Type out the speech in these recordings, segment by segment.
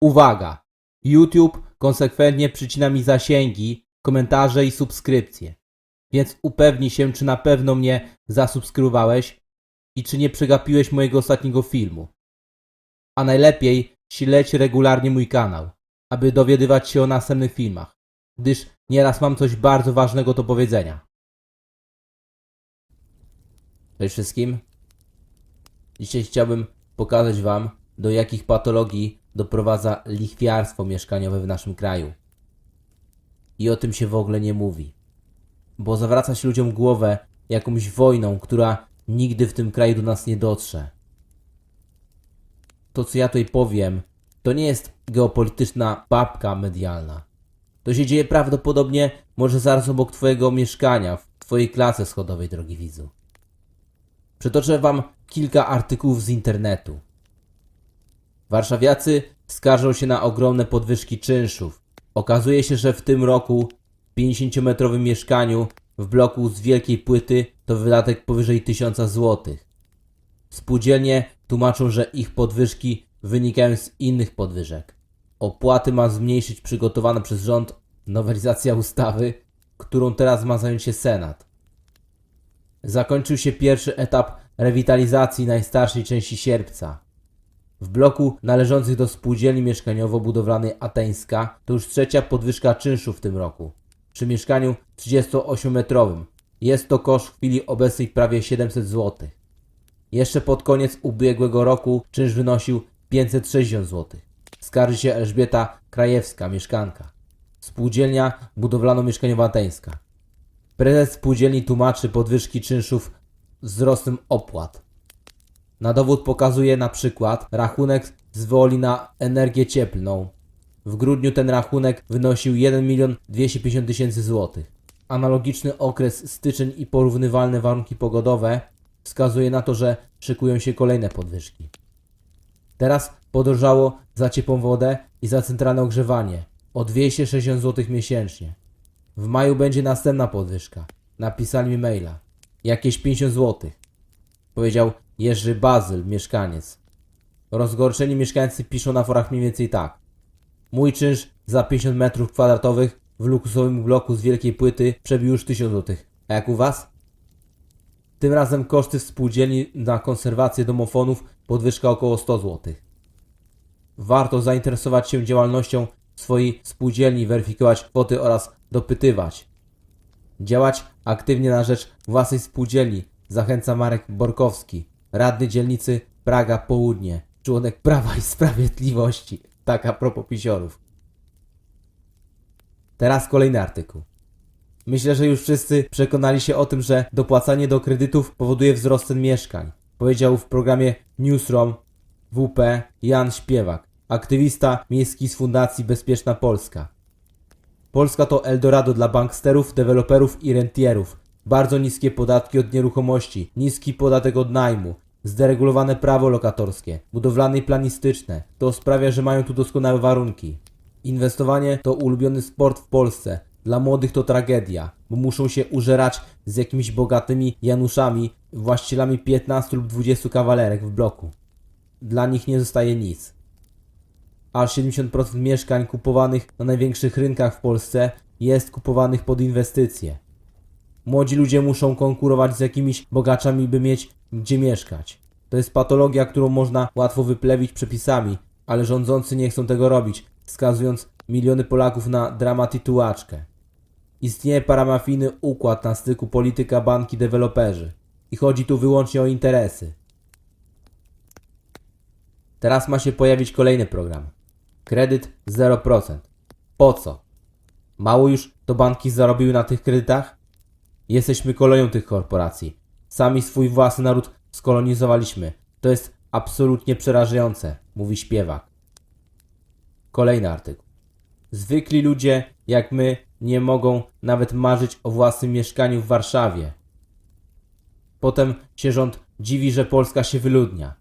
Uwaga! YouTube konsekwentnie przycina mi zasięgi, komentarze i subskrypcje. Więc upewnij się, czy na pewno mnie zasubskrybowałeś i czy nie przegapiłeś mojego ostatniego filmu. A najlepiej śledź regularnie mój kanał, aby dowiadywać się o następnych filmach, gdyż nieraz mam coś bardzo ważnego do powiedzenia. Cześć wszystkim. Dzisiaj chciałbym pokazać Wam, do jakich patologii doprowadza lichwiarstwo mieszkaniowe w naszym kraju. I o tym się w ogóle nie mówi. Bo zawraca się ludziom głowę jakąś wojną, która nigdy w tym kraju do nas nie dotrze. To, co ja tutaj powiem, to nie jest geopolityczna babka medialna. To się dzieje prawdopodobnie może zaraz obok Twojego mieszkania, w Twojej klasy schodowej, drogi widzu. Przytoczę Wam kilka artykułów z internetu. Warszawiacy skarżą się na ogromne podwyżki czynszów. Okazuje się, że w tym roku w 50-metrowym mieszkaniu w bloku z wielkiej płyty to wydatek powyżej 1000 zł. Spółdzielnie tłumaczą, że ich podwyżki wynikają z innych podwyżek. Opłaty ma zmniejszyć przygotowana przez rząd nowelizacja ustawy, którą teraz ma zająć się Senat. Zakończył się pierwszy etap rewitalizacji najstarszej części Sierpca. W bloku należących do spółdzielni mieszkaniowo-budowlanej Ateńska to już trzecia podwyżka czynszu w tym roku. Przy mieszkaniu 38-metrowym jest to koszt w chwili obecnej prawie 700 zł. Jeszcze pod koniec ubiegłego roku czynsz wynosił 560 zł. Skarży się Elżbieta Krajewska, mieszkanka. Spółdzielnia budowlano-mieszkaniowa Ateńska. Prezes spółdzielni tłumaczy podwyżki czynszów wzrostem opłat. Na dowód pokazuje na przykład rachunek z Woli na energię cieplną. W grudniu ten rachunek wynosił 1 milion 250 tysięcy złotych. Analogiczny okres styczeń i porównywalne warunki pogodowe wskazuje na to, że szykują się kolejne podwyżki. Teraz podrożało za ciepłą wodę i za centralne ogrzewanie o 260 zł miesięcznie. W maju będzie następna podwyżka. Napisali mi maila. Jakieś 50 zł. Powiedział Jerzy Bazyl, mieszkaniec. Rozgorczeni mieszkańcy piszą na forach mniej więcej tak. Mój czynsz za 50 metrów kwadratowych w luksusowym bloku z wielkiej płyty przebił już 1000 zł. A jak u was? Tym razem koszty w spółdzielni na konserwację domofonów podwyżka około 100 zł. Warto zainteresować się działalnością swojej spółdzielni, weryfikować kwoty oraz dopytywać. Działać aktywnie na rzecz własnej spółdzielni zachęca Marek Borkowski, radny dzielnicy Praga Południe, członek Prawa i Sprawiedliwości. Tak a propos pisiorów. Teraz kolejny artykuł. Myślę, że już wszyscy przekonali się o tym, że dopłacanie do kredytów powoduje wzrost cen mieszkań. Powiedział w programie Newsroom WP Jan Śpiewak, aktywista miejski z Fundacji Bezpieczna Polska. Polska to Eldorado dla banksterów, deweloperów i rentierów. Bardzo niskie podatki od nieruchomości, niski podatek od najmu, zderegulowane prawo lokatorskie, budowlane i planistyczne. To sprawia, że mają tu doskonałe warunki. Inwestowanie to ulubiony sport w Polsce. Dla młodych to tragedia, bo muszą się użerać z jakimiś bogatymi Januszami, właścicielami 15 lub 20 kawalerek w bloku. Dla nich nie zostaje nic aż 70% mieszkań kupowanych na największych rynkach w Polsce jest kupowanych pod inwestycje. Młodzi ludzie muszą konkurować z jakimiś bogaczami, by mieć gdzie mieszkać. To jest patologia, którą można łatwo wyplewić przepisami, ale rządzący nie chcą tego robić, skazując miliony Polaków na dramat i tułaczkę. Istnieje paramafijny układ na styku polityka, banki, deweloperzy. I chodzi tu wyłącznie o interesy. Teraz ma się pojawić kolejny program. Kredyt 0%. Po co? Mało już to banki zarobiły na tych kredytach? Jesteśmy kolonią tych korporacji. Sami swój własny naród skolonizowaliśmy. To jest absolutnie przerażające, mówi śpiewak. Kolejny artykuł. Zwykli ludzie, jak my, nie mogą nawet marzyć o własnym mieszkaniu w Warszawie. Potem się rząd dziwi, że Polska się wyludnia.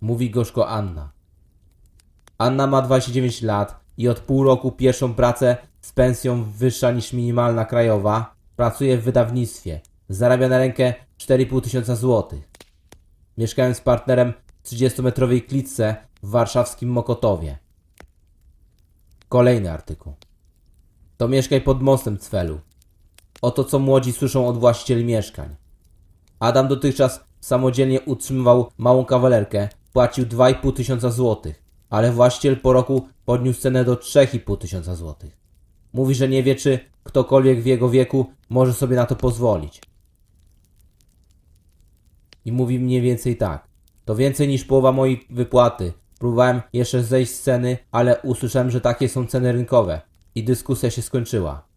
Mówi gorzko Anna. Anna ma 29 lat i od pół roku pierwszą pracę z pensją wyższa niż minimalna krajowa. Pracuje w wydawnictwie. Zarabia na rękę 4,5 tysiąca złotych. Mieszkając z partnerem w 30-metrowej klitce w warszawskim Mokotowie. Kolejny artykuł. To mieszkaj pod mostem Cwelu. Oto co młodzi słyszą od właścicieli mieszkań. Adam dotychczas samodzielnie utrzymywał małą kawalerkę, płacił 2,5 tysiąca złotych, ale właściciel po roku podniósł cenę do 3,5 tysiąca złotych. Mówi, że nie wie, czy ktokolwiek w jego wieku może sobie na to pozwolić. I mówi mniej więcej tak. To więcej niż połowa mojej wypłaty. Próbowałem jeszcze zejść z ceny, ale usłyszałem, że takie są ceny rynkowe. I dyskusja się skończyła.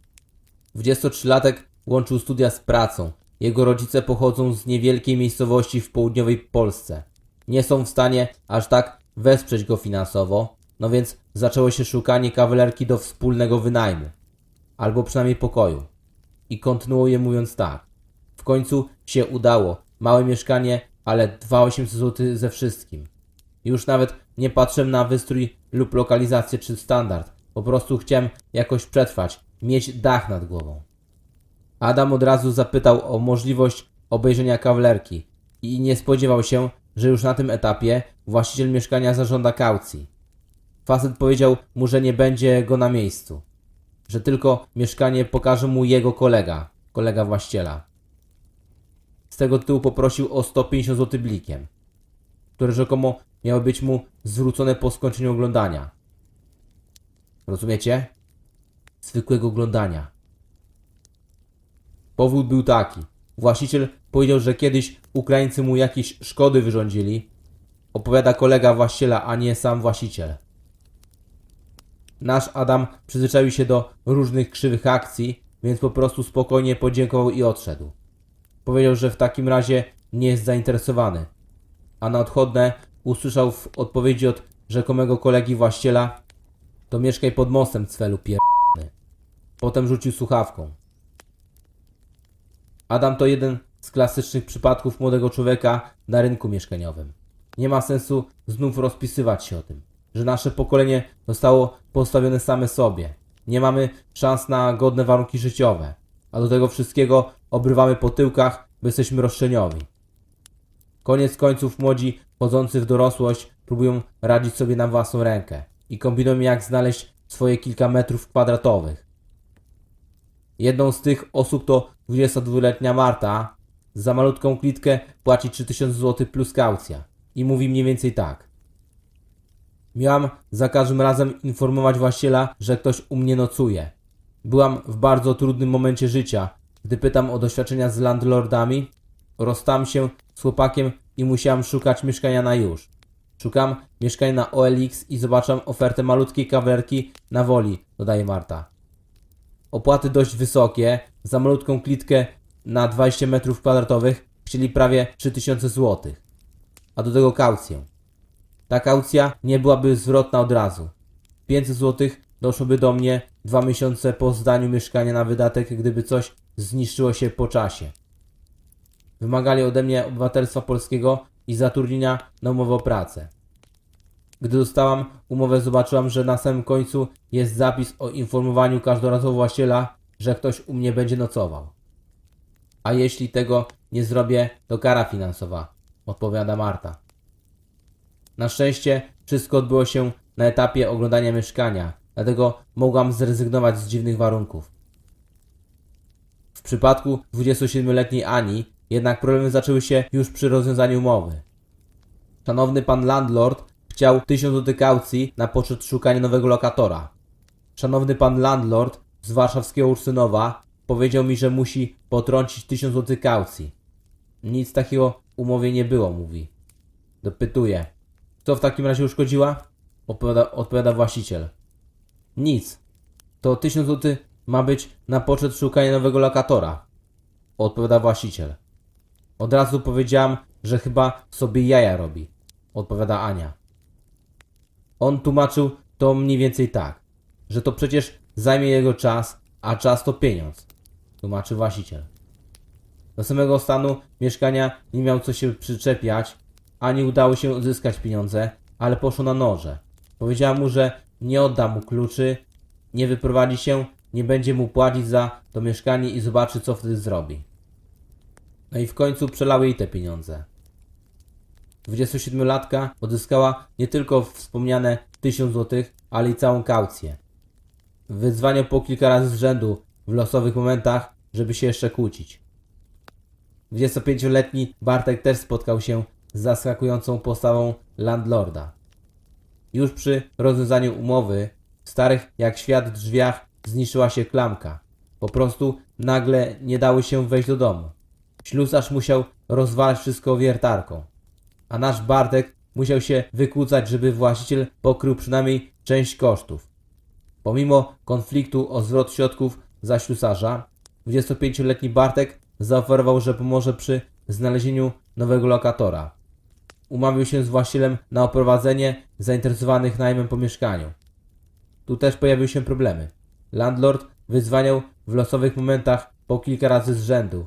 23-latek łączył studia z pracą. Jego rodzice pochodzą z niewielkiej miejscowości w południowej Polsce. Nie są w stanie aż tak wesprzeć go finansowo, no więc zaczęło się szukanie kawalerki do wspólnego wynajmu. Albo przynajmniej pokoju. I kontynuuje mówiąc tak. W końcu się udało. Małe mieszkanie, ale 2800 zł ze wszystkim. Już nawet nie patrzyłem na wystrój lub lokalizację czy standard. Po prostu chciałem jakoś przetrwać, mieć dach nad głową. Adam od razu zapytał o możliwość obejrzenia kawalerki i nie spodziewał się, że już na tym etapie właściciel mieszkania zażąda kaucji. Facet powiedział mu, że nie będzie go na miejscu, że tylko mieszkanie pokaże mu jego kolega, kolega właściciela. Z tego tytułu poprosił o 150 zł blikiem, które rzekomo miały być mu zwrócone po skończeniu oglądania. Rozumiecie? Zwykłego oglądania. Powód był taki. Właściciel powiedział, że kiedyś Ukraińcy mu jakieś szkody wyrządzili. Opowiada kolega właściciela, a nie sam właściciel. Nasz Adam przyzwyczaił się do różnych krzywych akcji, więc po prostu spokojnie podziękował i odszedł. Powiedział, że w takim razie nie jest zainteresowany. A na odchodne usłyszał w odpowiedzi od rzekomego kolegi właściciela to mieszkaj pod mostem, cwelu pier... Potem rzucił słuchawką. Adam to jeden z klasycznych przypadków młodego człowieka na rynku mieszkaniowym. Nie ma sensu znów rozpisywać się o tym, że nasze pokolenie zostało postawione same sobie. Nie mamy szans na godne warunki życiowe, a do tego wszystkiego obrywamy po tyłkach, bo jesteśmy roszczeniowi. Koniec końców młodzi, chodzący w dorosłość, próbują radzić sobie na własną rękę i kombinują jak znaleźć swoje kilka metrów kwadratowych. Jedną z tych osób to 22-letnia Marta. Za malutką klitkę płaci 3000 zł plus kaucja. I mówi mniej więcej tak. Miałam za każdym razem informować właściciela, że ktoś u mnie nocuje. Byłam w bardzo trudnym momencie życia. Gdy pytam o doświadczenia z landlordami, rozstałem się z chłopakiem i musiałam szukać mieszkania na już. Szukam mieszkania na OLX i zobaczam ofertę malutkiej kawalerki na woli, dodaje Marta opłaty dość wysokie. Za malutką klitkę na 20 metrów kwadratowych chcieli prawie 3000 zł. A do tego kaucję. Ta kaucja nie byłaby zwrotna od razu. 500 zł doszłoby do mnie dwa miesiące po zdaniu mieszkania na wydatek, gdyby coś zniszczyło się po czasie. Wymagali ode mnie obywatelstwa polskiego i zatrudnienia na umowę o pracę. Gdy dostałam umowę, zobaczyłam, że na samym końcu jest zapis o informowaniu każdorazowo właściciela, że ktoś u mnie będzie nocował. A jeśli tego nie zrobię, to kara finansowa, odpowiada Marta. Na szczęście wszystko odbyło się na etapie oglądania mieszkania, dlatego mogłam zrezygnować z dziwnych warunków. W przypadku 27-letniej Ani jednak problemy zaczęły się już przy rozwiązaniu umowy. Szanowny pan landlord chciał 1000 zł kaucji na poczet szukania nowego lokatora. Szanowny pan landlord z warszawskiego Ursynowa powiedział mi, że musi potrącić 1000 zł kaucji. Nic takiego umowie nie było, mówi. Dopytuje. Co w takim razie uszkodziła? Odpowiada, odpowiada właściciel. Nic. To 1000 zł ma być na poczet szukania nowego lokatora. Odpowiada właściciel. Od razu powiedziałam, że chyba sobie jaja robi. Odpowiada Ania. On tłumaczył to mniej więcej tak, że to przecież zajmie jego czas, a czas to pieniądz. Tłumaczy właściciel. Do samego stanu mieszkania nie miał co się przyczepiać, ani udało się uzyskać pieniądze, ale poszło na noże. Powiedziała mu, że nie odda mu kluczy, nie wyprowadzi się, nie będzie mu płacić za to mieszkanie i zobaczy, co wtedy zrobi. No i w końcu przelał jej te pieniądze. 27-latka odzyskała nie tylko wspomniane 1000 zł, ale i całą kaucję. Wyzwaniał po kilka razy z rzędu w losowych momentach, żeby się jeszcze kłócić. 25-letni Bartek też spotkał się z zaskakującą postawą landlorda. Już przy rozwiązaniu umowy, w starych jak świat drzwiach zniszczyła się klamka. Po prostu nagle nie dały się wejść do domu. Ślusarz musiał rozwalać wszystko wiertarką. A nasz Bartek musiał się wykłócać, żeby właściciel pokrył przynajmniej część kosztów. Pomimo konfliktu o zwrot środków za ślusarza, 25-letni Bartek zaoferował, że pomoże przy znalezieniu nowego lokatora. Umówił się z właścicielem na oprowadzenie zainteresowanych najmem po mieszkaniu. Tu też pojawiły się problemy. Landlord wyzwaniał w losowych momentach po kilka razy z rzędu,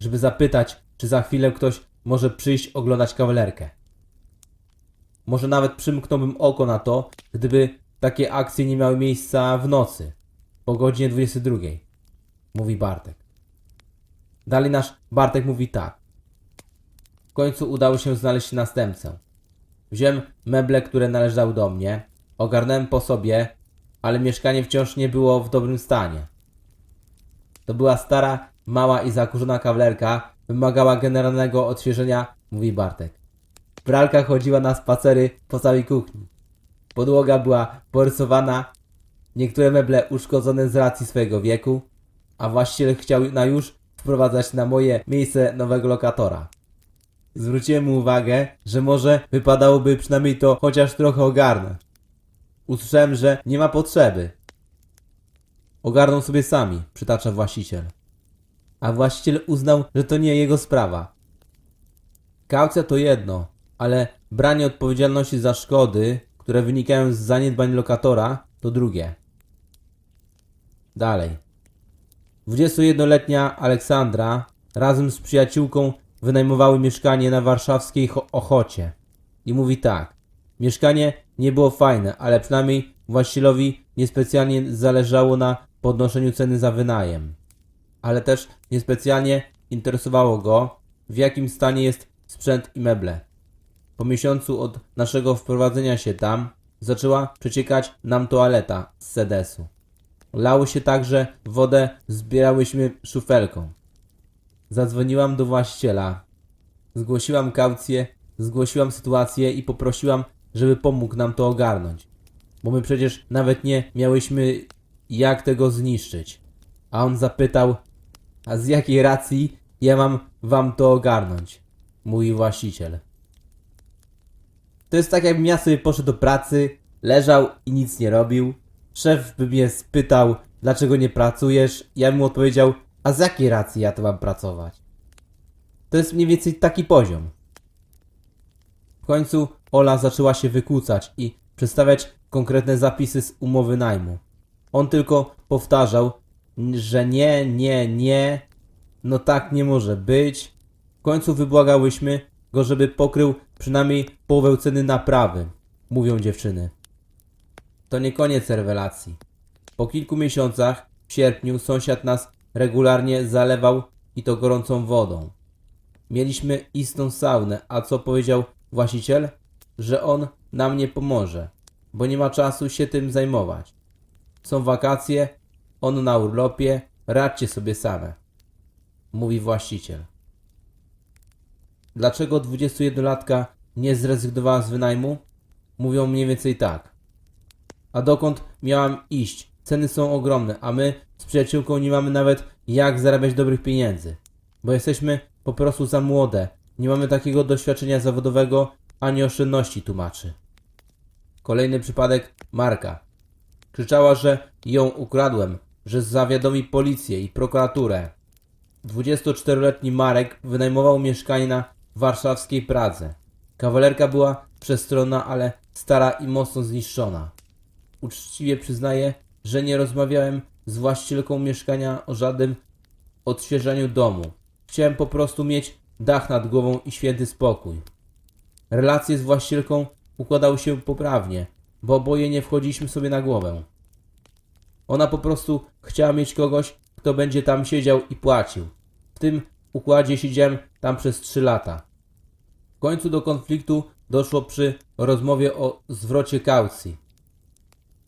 żeby zapytać, czy za chwilę ktoś może przyjść oglądać kawalerkę. Może nawet przymknąłbym oko na to, gdyby takie akcje nie miały miejsca w nocy, po godzinie 22, mówi Bartek. Dalej nasz Bartek mówi tak. W końcu udało się znaleźć następcę. Wziąłem meble, które należały do mnie, ogarnąłem po sobie, ale mieszkanie wciąż nie było w dobrym stanie. To była stara, mała i zakurzona kawalerka, wymagała generalnego odświeżenia, mówi Bartek. Pralka chodziła na spacery po całej kuchni. Podłoga była porysowana, niektóre meble uszkodzone z racji swojego wieku, a właściciel chciał na już wprowadzać na moje miejsce nowego lokatora. Zwróciłem mu uwagę, że może wypadałoby przynajmniej to chociaż trochę ogarnąć. Usłyszałem, że nie ma potrzeby. Ogarną sobie sami, przytacza właściciel. A właściciel uznał, że to nie jego sprawa. Kaucja to jedno, ale branie odpowiedzialności za szkody, które wynikają z zaniedbań lokatora, to drugie. Dalej. 21-letnia Aleksandra razem z przyjaciółką wynajmowały mieszkanie na warszawskiej Cho- Ochocie. I mówi tak. Mieszkanie nie było fajne, ale przynajmniej właścicielowi niespecjalnie zależało na podnoszeniu ceny za wynajem. Ale też niespecjalnie interesowało go, w jakim stanie jest sprzęt i meble. Po miesiącu od naszego wprowadzenia się tam zaczęła przeciekać nam toaleta z sedesu. Lało się także wodę, zbierałyśmy szufelką. Zadzwoniłam do właściciela. Zgłosiłam kaucję, zgłosiłam sytuację i poprosiłam, żeby pomógł nam to ogarnąć. Bo my przecież nawet nie miałyśmy jak tego zniszczyć. A on zapytał, a z jakiej racji ja mam wam to ogarnąć? Mój właściciel. To jest tak, jakbym ja sobie poszedł do pracy, leżał i nic nie robił. Szef by mnie spytał, dlaczego nie pracujesz. Ja bym mu odpowiedział, a z jakiej racji ja to mam pracować? To jest mniej więcej taki poziom. W końcu Ola zaczęła się wykłócać i przedstawiać konkretne zapisy z umowy najmu. On tylko powtarzał, że nie, nie, nie, no tak nie może być. W końcu wybłagałyśmy go, żeby pokrył przynajmniej połowę ceny naprawy, mówią dziewczyny. To nie koniec rewelacji. Po kilku miesiącach, w sierpniu, sąsiad nas regularnie zalewał i to gorącą wodą. Mieliśmy istną saunę, a co powiedział właściciel? Że on nam nie pomoże, bo nie ma czasu się tym zajmować. Są wakacje, on na urlopie, radźcie sobie same, mówi właściciel. Dlaczego 21-latka nie zrezygnowała z wynajmu? Mówią mniej więcej tak. A dokąd miałam iść? Ceny są ogromne, a my z przyjaciółką nie mamy nawet jak zarabiać dobrych pieniędzy. Bo jesteśmy po prostu za młode. Nie mamy takiego doświadczenia zawodowego ani oszczędności, tłumaczy. Kolejny przypadek Marka. Krzyczała, że ją ukradłem, że zawiadomi policję i prokuraturę. 24-letni Marek wynajmował mieszkanie na warszawskiej Pradze. Kawalerka była przestronna, ale stara i mocno zniszczona. Uczciwie przyznaję, że nie rozmawiałem z właścicielką mieszkania o żadnym odświeżeniu domu. Chciałem po prostu mieć dach nad głową i święty spokój. Relacje z właścicielką układały się poprawnie, bo oboje nie wchodziliśmy sobie na głowę. Ona po prostu chciała mieć kogoś, kto będzie tam siedział i płacił. W tym układzie siedziałem tam przez trzy lata. W końcu do konfliktu doszło przy rozmowie o zwrocie kaucji.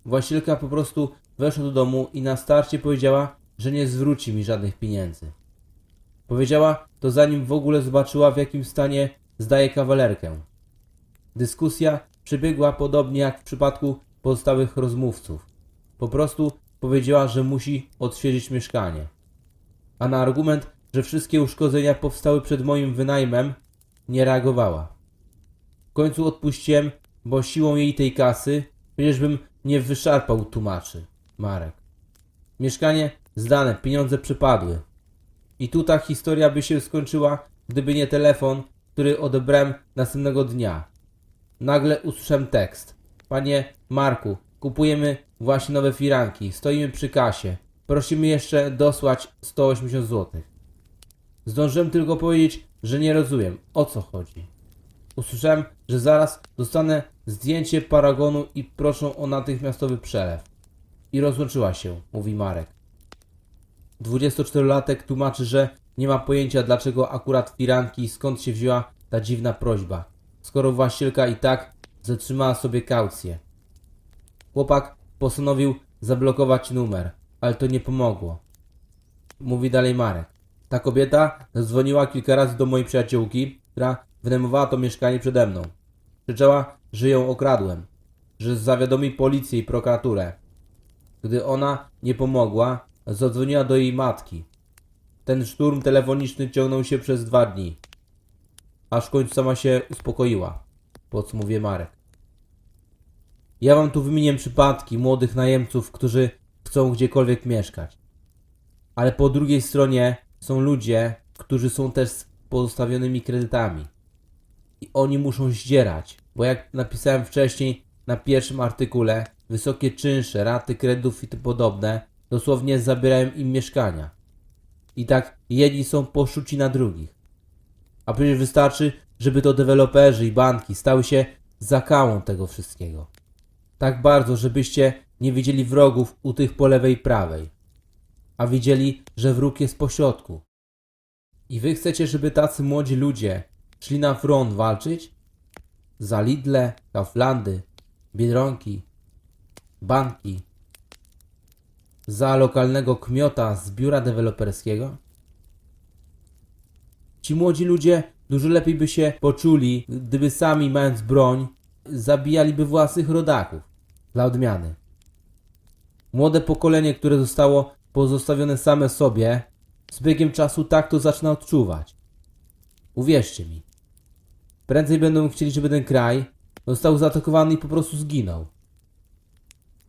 właścicielka po prostu weszła do domu i na starcie powiedziała, że nie zwróci mi żadnych pieniędzy. Powiedziała to zanim w ogóle zobaczyła w jakim stanie zdaje kawalerkę. Dyskusja przebiegła podobnie jak w przypadku pozostałych rozmówców. Po prostu powiedziała, że musi odświeżyć mieszkanie. A na argument, że wszystkie uszkodzenia powstały przed moim wynajmem, nie reagowała. W końcu odpuściłem, bo siłą jej tej kasy przecież bym nie wyszarpał tłumaczy. Marek. Mieszkanie zdane, pieniądze przypadły. I tu ta historia by się skończyła, gdyby nie telefon, który odebrałem następnego dnia. Nagle usłyszałem tekst. Panie Marku, kupujemy właśnie nowe firanki, stoimy przy kasie. Prosimy jeszcze dosłać 180 zł. Zdążyłem tylko powiedzieć, że nie rozumiem, o co chodzi. Usłyszałem, że zaraz dostanę zdjęcie paragonu i proszą o natychmiastowy przelew. I rozłączyła się, mówi Marek. 24-latek tłumaczy, że nie ma pojęcia dlaczego akurat firanki i skąd się wzięła ta dziwna prośba, skoro właścicielka i tak zatrzymała sobie kaucję. Chłopak postanowił zablokować numer, ale to nie pomogło. Mówi dalej Marek. Ta kobieta zadzwoniła kilka razy do mojej przyjaciółki, która wynajmowała to mieszkanie przede mną. Krzyczała, że ją okradłem, że zawiadomi policję i prokuraturę. Gdy ona nie pomogła, zadzwoniła do jej matki. Ten szturm telefoniczny ciągnął się przez dwa dni. Aż w końcu sama się uspokoiła. Podsumowuje Marek. Ja wam tu wymienię przypadki młodych najemców, którzy chcą gdziekolwiek mieszkać. Ale po drugiej stronie są ludzie, którzy są też z pozostawionymi kredytami. I oni muszą zdzierać, bo jak napisałem wcześniej na pierwszym artykule, wysokie czynsze, raty kredytów i tym podobne dosłownie zabierają im mieszkania. I tak jedni są poszuci na drugich. A przecież wystarczy, żeby to deweloperzy i banki stały się zakałą tego wszystkiego. Tak bardzo, żebyście nie widzieli wrogów u tych po lewej i prawej, a widzieli, że wróg jest po środku. I wy chcecie, żeby tacy młodzi ludzie szli na front walczyć? Za Lidle, Kauflandy, Biedronki, banki, za lokalnego kmiota z biura deweloperskiego? Ci młodzi ludzie dużo lepiej by się poczuli, gdyby sami mając broń, zabijaliby własnych rodaków. Dla odmiany. Młode pokolenie, które zostało pozostawione same sobie, z biegiem czasu tak to zaczyna odczuwać. Uwierzcie mi. Prędzej będą chcieli, żeby ten kraj został zaatakowany i po prostu zginął.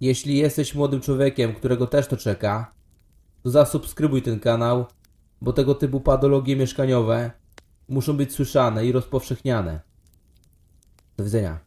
Jeśli jesteś młodym człowiekiem, którego też to czeka, to zasubskrybuj ten kanał, bo tego typu patologie mieszkaniowe muszą być słyszane i rozpowszechniane. Do widzenia.